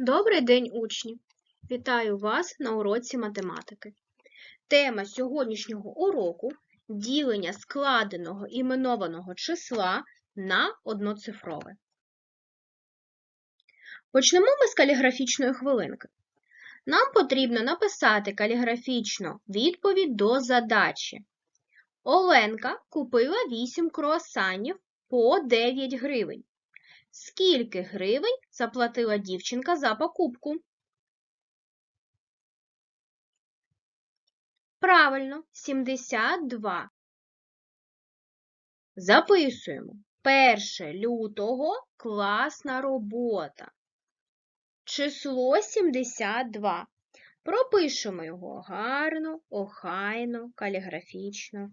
Добрий день, учні! Вітаю вас на уроці математики. Тема сьогоднішнього уроку ділення складеного іменованого числа на одноцифрове. Почнемо ми з каліграфічної хвилинки. Нам потрібно написати каліграфічно відповідь до задачі. Оленка купила 8 круасанів по 9 гривень. Скільки гривень заплатила дівчинка за покупку? Правильно, 72. Записуємо. 1 лютого класна робота. Число 72. Пропишемо його гарно, охайно, каліграфічно.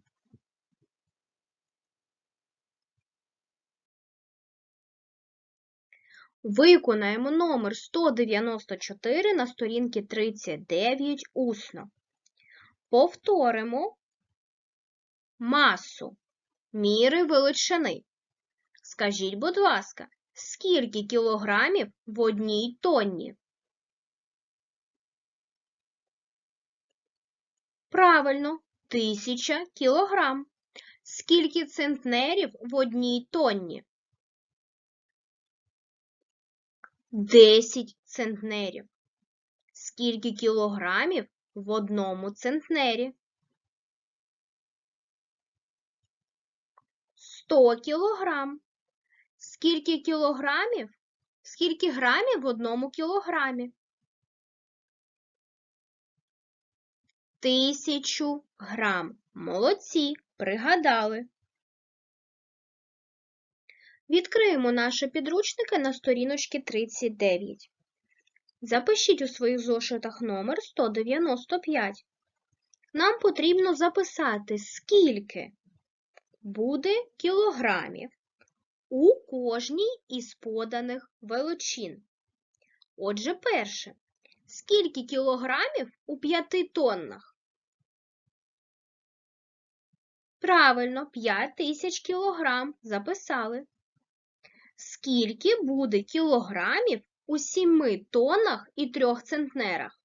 Виконаємо номер 194 на сторінці 39 усно. Повторимо масу міри величини. Скажіть, будь ласка, скільки кілограмів в одній тонні? Правильно, тисяча кілограм. Скільки центнерів в одній тонні? 10 центнерів. Скільки кілограмів в одному центнері? 100 кілограм. Скільки кілограмів? Скільки грамів в одному кілограмі? Тисячу грам. Молодці, пригадали. Відкриємо наші підручники на сторіночці 39. Запишіть у своїх зошитах номер 195. Нам потрібно записати, скільки буде кілограмів у кожній із поданих величин. Отже, перше. Скільки кілограмів у 5 тоннах? Правильно, 5 тисяч кілограм. Записали. Скільки буде кілограмів у 7 тоннах і 3 центнерах?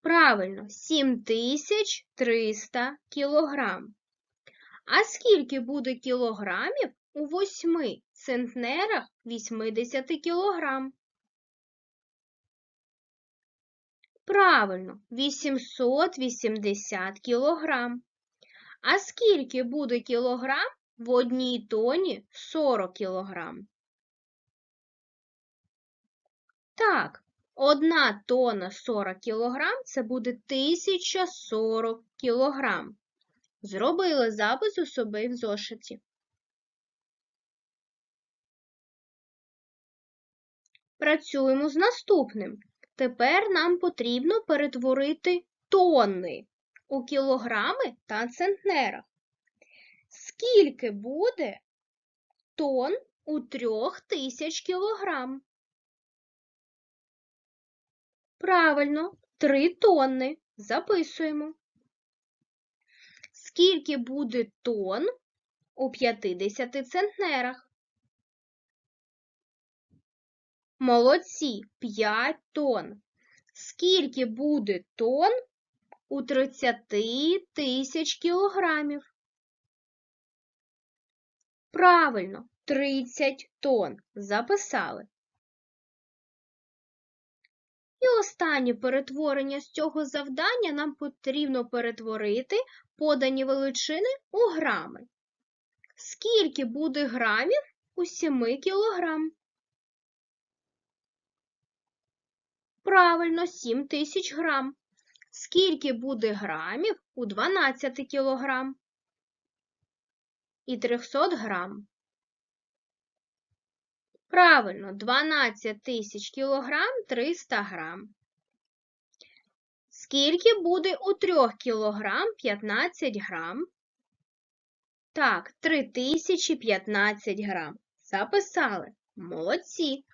Правильно, 7300 кілограм. А скільки буде кілограмів у 8 центнерах 80 кілограм? Правильно, 880 кілограм. А скільки буде кілограм в одній тоні 40 кілограм. Так, одна тона 40 кілограм – це буде 1040 кілограм. Зробили запис у собі в зошиті. Працюємо з наступним. Тепер нам потрібно перетворити тонни у кілограми та центнерах. Скільки буде тонн у трьох тисяч кілограм? Правильно, три тонни. Записуємо. Скільки буде тонн у 50 центнерах? Молодці, 5 тонн. Скільки буде тонн у 30 тисяч кілограмів? Правильно, 30 тонн. Записали. І останнє перетворення з цього завдання нам потрібно перетворити подані величини у грами. Скільки буде грамів у 7 кілограм? Правильно, 7 тисяч грам. Скільки буде грамів у 12 кілограм? І 300 грам. Правильно, 12 тисяч кілограм 300 грам. Скільки буде у 3 кілограм 15 грам? Так, 3015 грам. Записали. Молодці.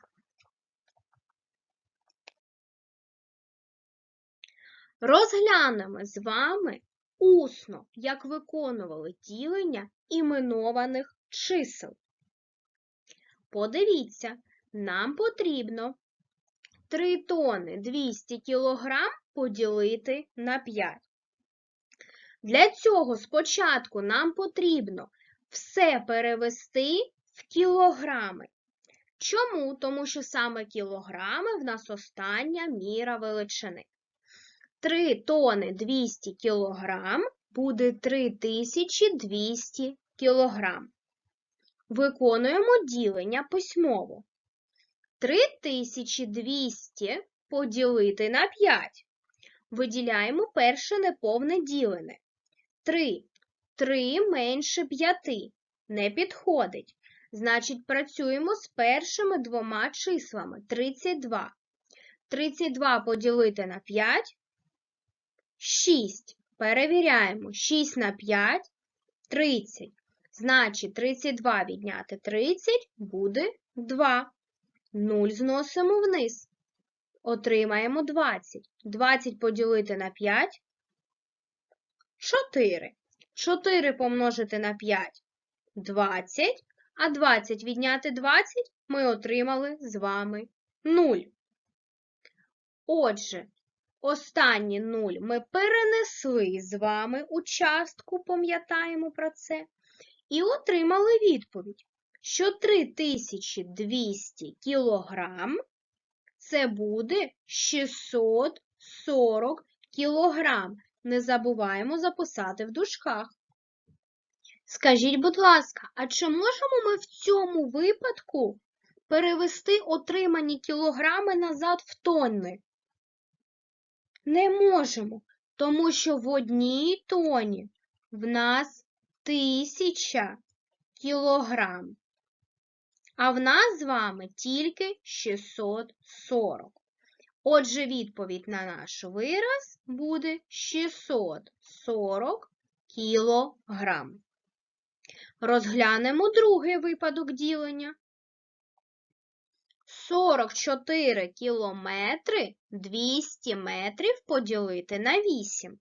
Розглянемо з вами усно, як виконували ділення іменованих чисел. Подивіться, нам потрібно 3 тони 200 кілограм поділити на 5. Для цього спочатку нам потрібно все перевести в кілограми. Чому? Тому що саме кілограми в нас остання міра величини. 3 тони 200 кілограм буде 3200 кілограм. Виконуємо ділення письмово. 3200 поділити на 5. Виділяємо перше неповне ділене. 3. 3 менше 5. Не підходить. Значить, працюємо з першими двома числами. 32. 32 поділити на 5. 6. Перевіряємо. 6 на 5 30. Значить, 32 відняти 30 буде 2. 0 зносимо вниз. Отримаємо 20. 20 поділити на 5 4. 4 помножити на 5 20. А 20 відняти 20 ми отримали з вами 0. Отже, останній 0 ми перенесли з вами у частку, пам'ятаємо про це, і отримали відповідь, що 3200 кілограм це буде 640 кілограм. Не забуваємо записати в дужках. Скажіть, будь ласка, а чи можемо ми в цьому випадку перевести отримані кілограми назад в тонни? Не можемо, тому що в одній тоні в нас тисяча кілограм, а в нас з вами тільки 640. Отже, відповідь на наш вираз буде 640 кілограм. Розглянемо другий випадок ділення. 44 кілометри 200 метрів поділити на 8.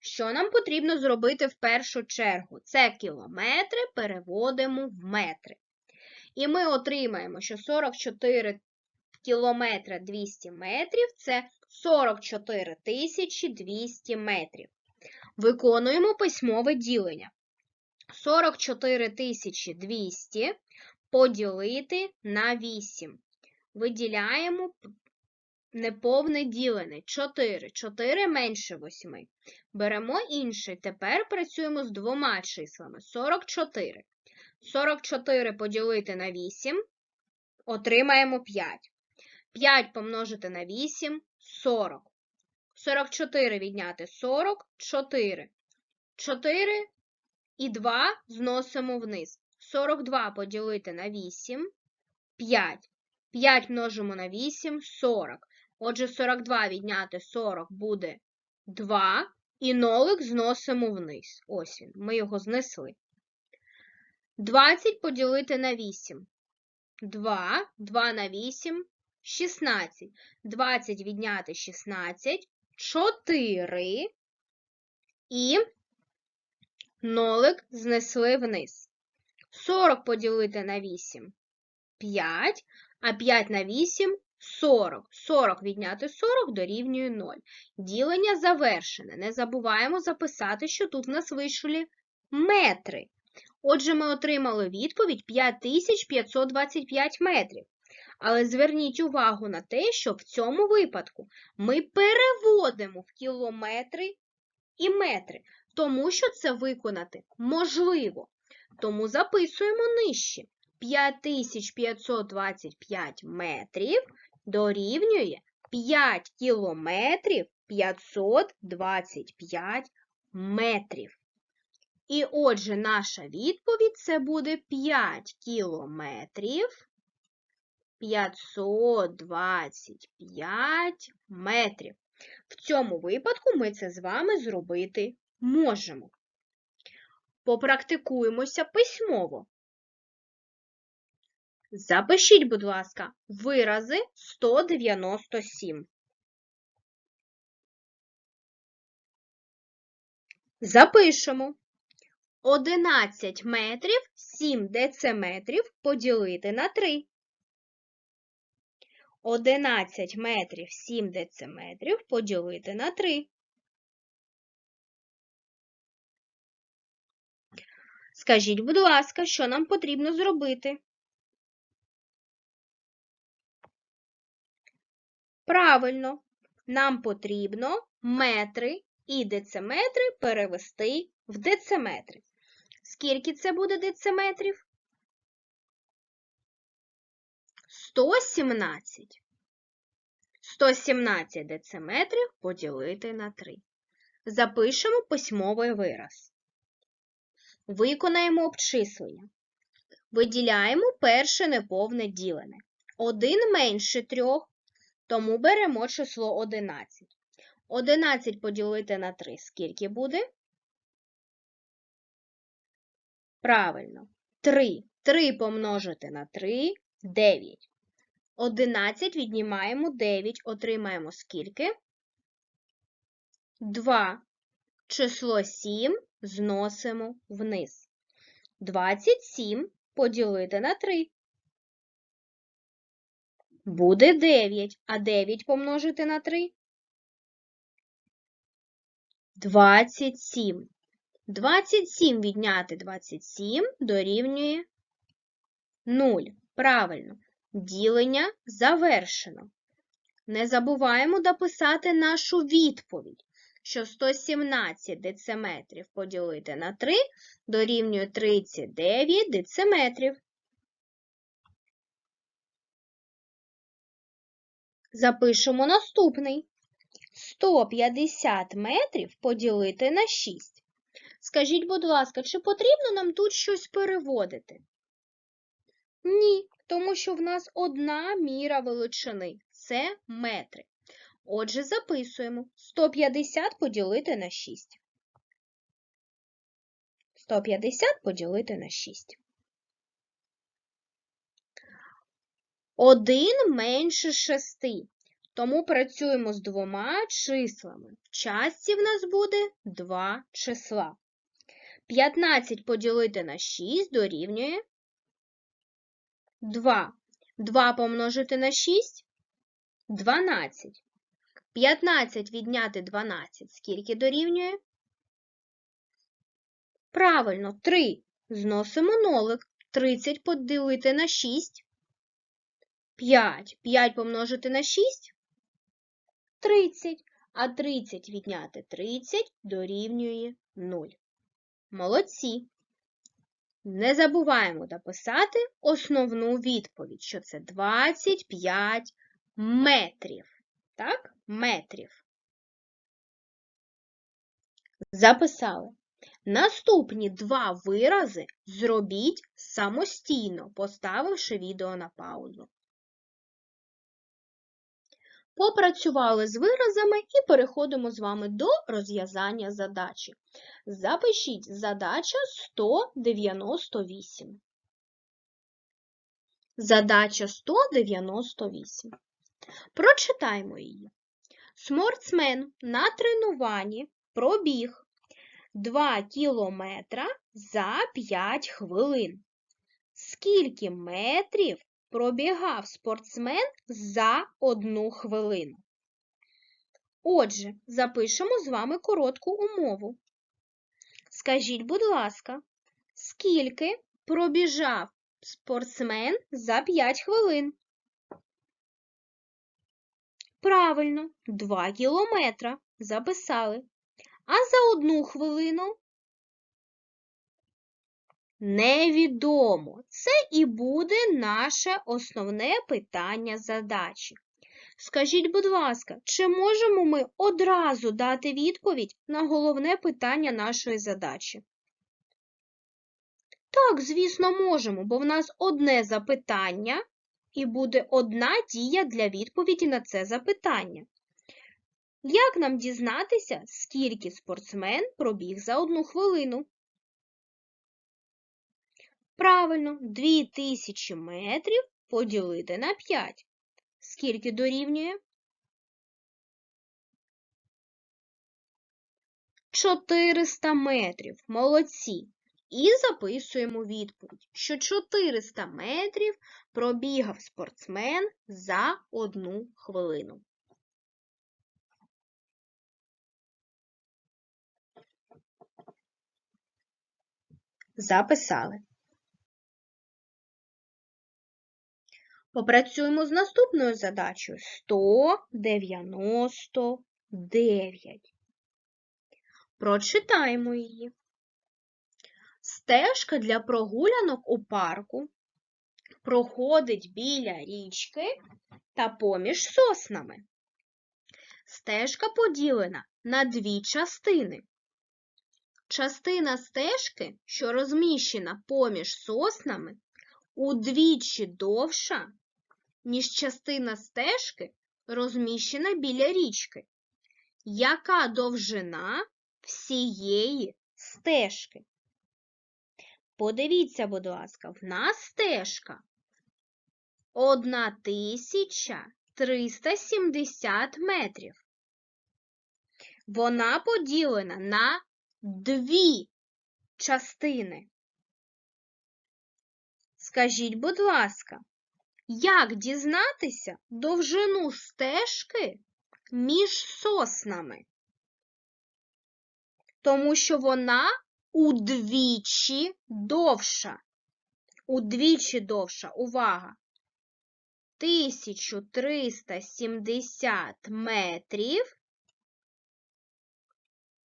Що нам потрібно зробити в першу чергу? Це кілометри переводимо в метри. І ми отримаємо, що 44 кілометри 200 метрів це 44 тисячі 200 метрів. Виконуємо письмове ділення. 44 тисячі 200 поділити на 8. Виділяємо неповне ділене 4. 4 менше 8. Беремо інший. Тепер працюємо з двома числами 44. 44 поділити на 8. Отримаємо 5. 5 помножити на 8 40. 44 відняти 40 4. 4 і 2 зносимо вниз. 42 поділити на 8 5. 5 множимо на 8 40. Отже, 42 відняти 40 буде 2. І нолик зносимо вниз. Ось він. Ми його знесли. 20 поділити на 8. 2. 2 на 8 16. 20 відняти 16 4 і нолик знесли вниз. 40 поділити на 8 5, а 5 на 8 40. 40 відняти 40 дорівнює 0. Ділення завершене. Не забуваємо записати, що тут в нас вийшли метри. Отже, ми отримали відповідь 5525 метрів. Але зверніть увагу на те, що в цьому випадку ми переводимо в кілометри і метри, тому що це виконати можливо. Тому записуємо нижче. 5525 метрів дорівнює 5 кілометрів 525 метрів. І отже, наша відповідь це буде 5 кілометрів 525 метрів. В цьому випадку ми це з вами зробити можемо. Попрактикуємося письмово. Запишіть, будь ласка, вирази 197. Запишемо. 11 метрів 7 дециметрів поділити на 3. 11 метрів 7 дециметрів поділити на 3. Скажіть, будь ласка, що нам потрібно зробити? Правильно, нам потрібно метри і дециметри перевести в дециметри. Скільки це буде дециметрів? 117. 117 дециметрів поділити на 3. Запишемо письмовий вираз. Виконаємо обчислення. Виділяємо перше неповне ділене. 1 менше 3, тому беремо число 11. 11 поділити на 3 скільки буде? Правильно. 3. 3 помножити на 3 – 9. 11 віднімаємо 9, отримаємо скільки? 2. Число 7 зносимо вниз. 27 поділити на 3. Буде 9, а 9 помножити на 3 27. 27 відняти 27 дорівнює 0. Правильно. Ділення завершено. Не забуваємо дописати нашу відповідь, що 117 дециметрів поділити на 3 дорівнює 39 дециметрів. Запишемо наступний. 150 метрів поділити на 6. Скажіть, будь ласка, чи потрібно нам тут щось переводити? Ні, тому що в нас одна міра величини це метри. Отже, записуємо 150 поділити на 6. 150 поділити на 6. 1 менше 6. Тому працюємо з двома числами. В частці в нас буде два числа. 15 поділити на 6 дорівнює 2. 2 помножити на 6 12. 15 відняти 12. Скільки дорівнює? Правильно, 3. Зносимо нолик. 30 поділити на 6. 5. 5 помножити на 6 30, а 30 відняти 30 дорівнює 0. Молодці! Не забуваємо дописати основну відповідь, що це 25 метрів. Так? Метрів. Записали. Наступні два вирази зробіть самостійно, поставивши відео на паузу. Попрацювали з виразами і переходимо з вами до розв'язання задачі. Запишіть задача 198. Задача 198. Прочитаймо її. Спортсмен на тренуванні пробіг 2 кілометра за 5 хвилин. Скільки метрів пробігав спортсмен за одну хвилину. Отже, запишемо з вами коротку умову. Скажіть, будь ласка, скільки пробіжав спортсмен за 5 хвилин? Правильно, 2 кілометра записали. А за одну хвилину Невідомо. Це і буде наше основне питання задачі. Скажіть, будь ласка, чи можемо ми одразу дати відповідь на головне питання нашої задачі? Так, звісно, можемо, бо в нас одне запитання і буде одна дія для відповіді на це запитання. Як нам дізнатися, скільки спортсмен пробіг за одну хвилину? Правильно, 2000 метрів поділити на 5. Скільки дорівнює? 400 метрів. Молодці. І записуємо відповідь, що 400 метрів пробігав спортсмен за одну хвилину. Записали. Попрацюємо з наступною задачею 199. Прочитаємо її. Стежка для прогулянок у парку проходить біля річки та поміж соснами. Стежка поділена на дві частини. Частина стежки, що розміщена поміж соснами, удвічі довша, ніж частина стежки, розміщена біля річки. Яка довжина всієї стежки? Подивіться, будь ласка, в нас стежка 1370 метрів. Вона поділена на дві частини. Скажіть, будь ласка, як дізнатися довжину стежки між соснами? Тому що вона удвічі довша. Удвічі довша. Увага! 1370 метрів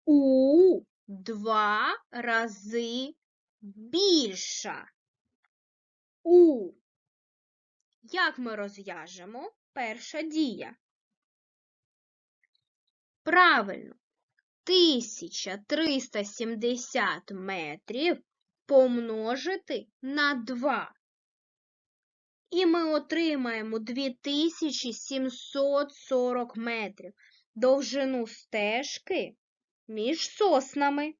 у два рази більша. У. Як ми розв'яжемо перша дія? Правильно, 1370 метрів помножити на 2. І ми отримаємо 2740 метрів довжину стежки між соснами.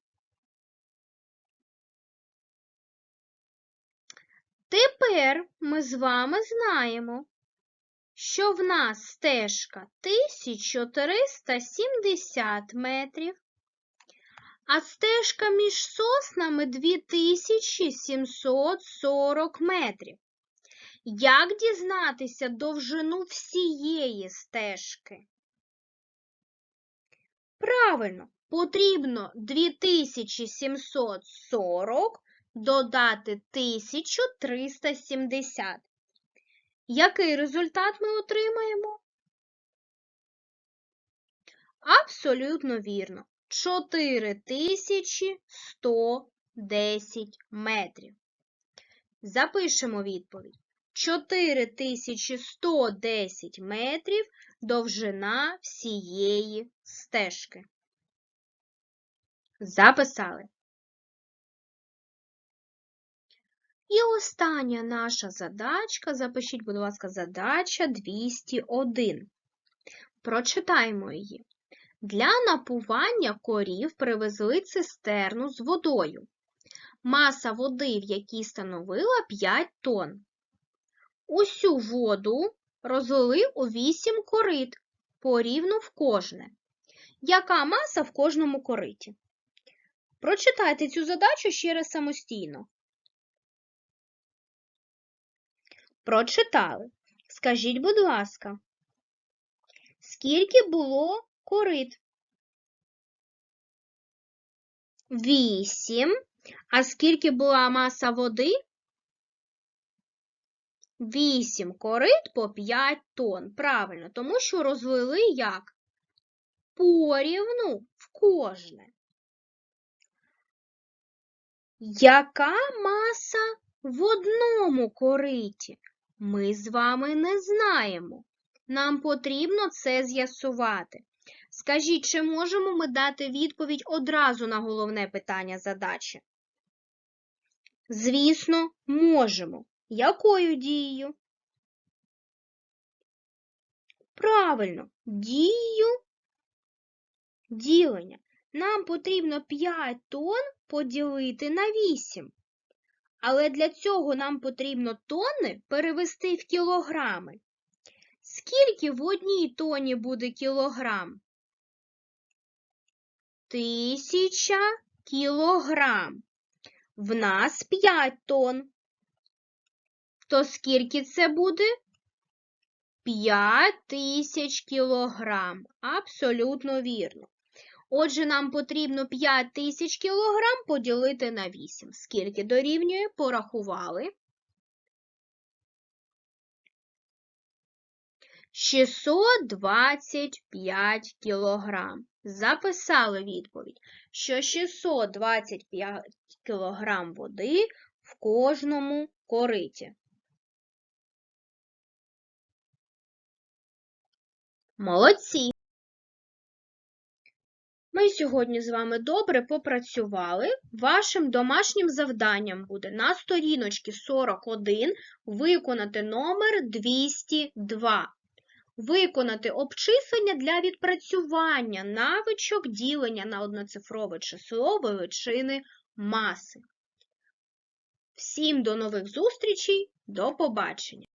Тепер ми з вами знаємо, що в нас стежка 1370 метрів, а стежка між соснами 2740 метрів. Як дізнатися довжину всієї стежки? Правильно, потрібно 2740 додати 1370. Який результат ми отримаємо? Абсолютно вірно. 4110 метрів. Запишемо відповідь. 4110 метрів довжина всієї стежки. Записали. І остання наша задачка, запишіть, будь ласка, задача 201. Прочитаємо її. Для напування корів привезли цистерну з водою. Маса води, в якій становила 5 тонн. Усю воду розлили у 8 корит, порівну в кожне. Яка маса в кожному кориті? Прочитайте цю задачу ще раз самостійно. Прочитали. Скажіть, будь ласка, скільки було корит? Вісім. А скільки була маса води? Вісім корит по 5 тонн. Правильно, тому що розлили як? Порівну в кожне. Яка маса в одному кориті? Ми з вами не знаємо. Нам потрібно це з'ясувати. Скажіть, чи можемо ми дати відповідь одразу на головне питання задачі? Звісно, можемо. Якою дією? Правильно, дією ділення. Нам потрібно 5 тонн поділити на 8. Але для цього нам потрібно тонни перевести в кілограми. Скільки в одній тоні буде кілограм? Тисяча кілограм. В нас 5 тонн. То скільки це буде? 5 тисяч кілограм. Абсолютно вірно. Отже, нам потрібно 5 тисяч кілограм поділити на 8. Скільки дорівнює? Порахували. 625 кілограм. Записали відповідь, що 625 кілограм води в кожному кориті. Молодці! Ми сьогодні з вами добре попрацювали. Вашим домашнім завданням буде на сторіночці 41 виконати номер 202. Виконати обчислення для відпрацювання навичок ділення на одноцифрове число величини маси. Всім до нових зустрічей, до побачення!